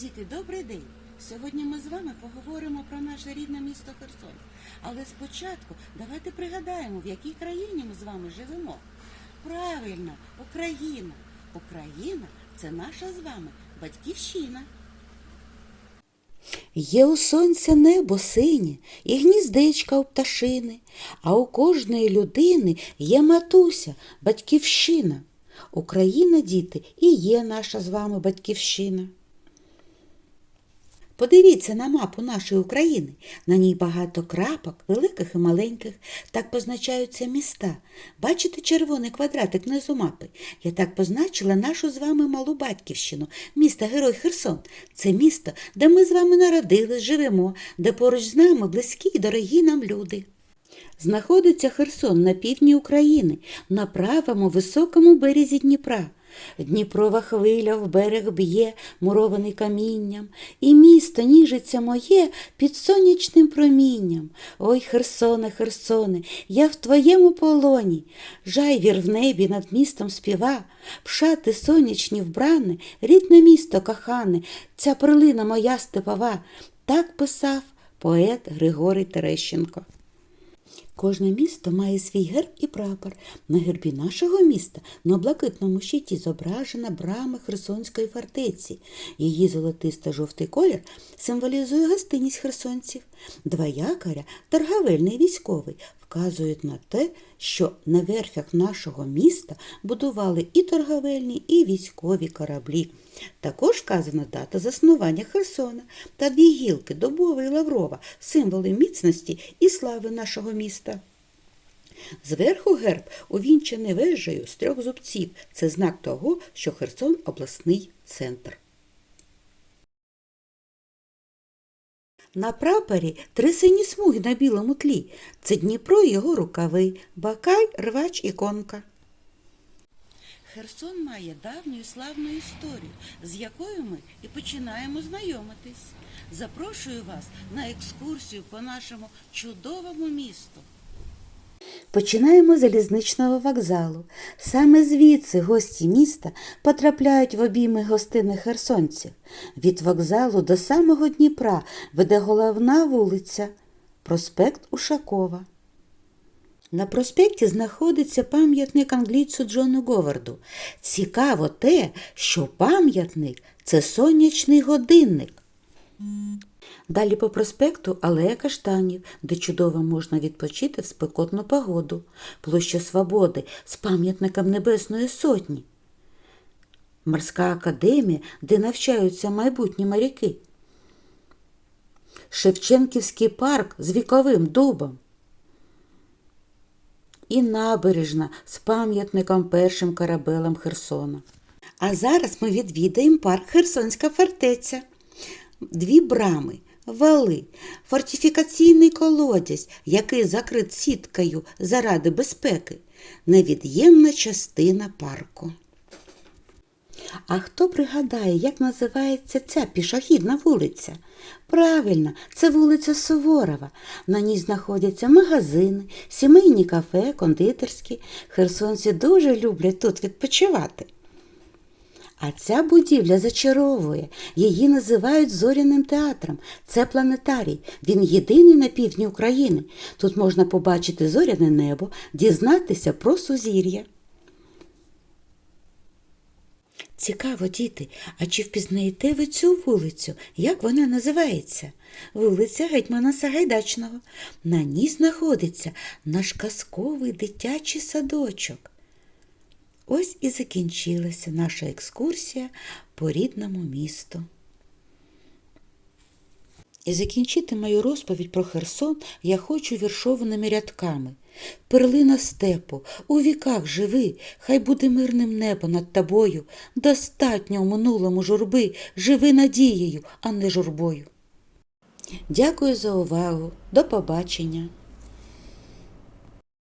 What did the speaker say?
Діти, добрий день! Сьогодні ми з вами поговоримо про наше рідне місто Херсон. Але спочатку давайте пригадаємо, в якій країні ми з вами живемо. Правильно, Україна. Україна це наша з вами батьківщина. Є у сонця небо синє і гніздечка у пташини, а у кожної людини є матуся, батьківщина. Україна, діти, і є наша з вами батьківщина. Подивіться на мапу нашої України. На ній багато крапок, великих і маленьких. Так позначаються міста. Бачите червоний квадратик внизу мапи? Я так позначила нашу з вами малу батьківщину, місто Герой Херсон. Це місто, де ми з вами народились, живемо, де поруч з нами близькі й дорогі нам люди. Знаходиться Херсон на півдні України, на правому високому березі Дніпра. Дніпрова хвиля в берег б'є, мурований камінням, і місто ніжиться моє під сонячним промінням. Ой, Херсоне, Херсоне, я в твоєму полоні. Жайвір в небі над містом співа, пшати сонячні вбрани, рідне місто кохане, ця перлина моя степова. Так писав поет Григорій Терещенко. Кожне місто має свій герб і прапор. На гербі нашого міста на блакитному щиті зображена брама Херсонської фортеці. Її золотисто-жовтий колір символізує гостинність херсонців. Два якоря, торговельний військовий, вказують на те, що на верфях нашого міста будували і торговельні, і військові кораблі. Також вказана дата заснування Херсона та дві гілки Добова і Лаврова, символи міцності і слави нашого міста. Зверху герб увінчений вежею з трьох зубців. Це знак того, що Херсон обласний центр. На прапорі три сині смуги на білому тлі. Це Дніпро і його рукави, бакай, рвач і конка. Херсон має давню і славну історію, з якою ми і починаємо знайомитись. Запрошую вас на екскурсію по нашому чудовому місту. Починаємо з залізничного вокзалу. Саме звідси гості міста потрапляють в обійми гостини херсонців. Від вокзалу до самого Дніпра веде головна вулиця проспект Ушакова. На проспекті знаходиться пам'ятник англійцю Джону Говарду. Цікаво те, що пам'ятник це сонячний годинник. Далі по проспекту Алея Каштанів, де чудово можна відпочити в спекотну погоду, площа Свободи з пам'ятником Небесної Сотні, Морська академія, де навчаються майбутні моряки, Шевченківський парк з віковим дубом і набережна з пам'ятником першим корабелем Херсона. А зараз ми відвідаємо парк Херсонська фортеця. Дві брами, вали, фортифікаційний колодязь, який закрит сіткою заради безпеки, невід'ємна частина парку. А хто пригадає, як називається ця пішохідна вулиця? Правильно, це вулиця Суворова. На ній знаходяться магазини, сімейні кафе, кондитерські. Херсонці дуже люблять тут відпочивати. А ця будівля зачаровує. Її називають зоряним театром. Це планетарій. Він єдиний на півдні України. Тут можна побачити зоряне небо, дізнатися про сузір'я. Цікаво, діти, а чи впізнаєте ви цю вулицю? Як вона називається? Вулиця Гетьмана Сагайдачного. На ній знаходиться наш казковий дитячий садочок. Ось і закінчилася наша екскурсія по рідному місту. І закінчити мою розповідь про Херсон я хочу віршованими рядками. Перлина степу, у віках живи, хай буде мирним небо над тобою. Достатньо в минулому журби, живи надією, а не журбою. Дякую за увагу. До побачення.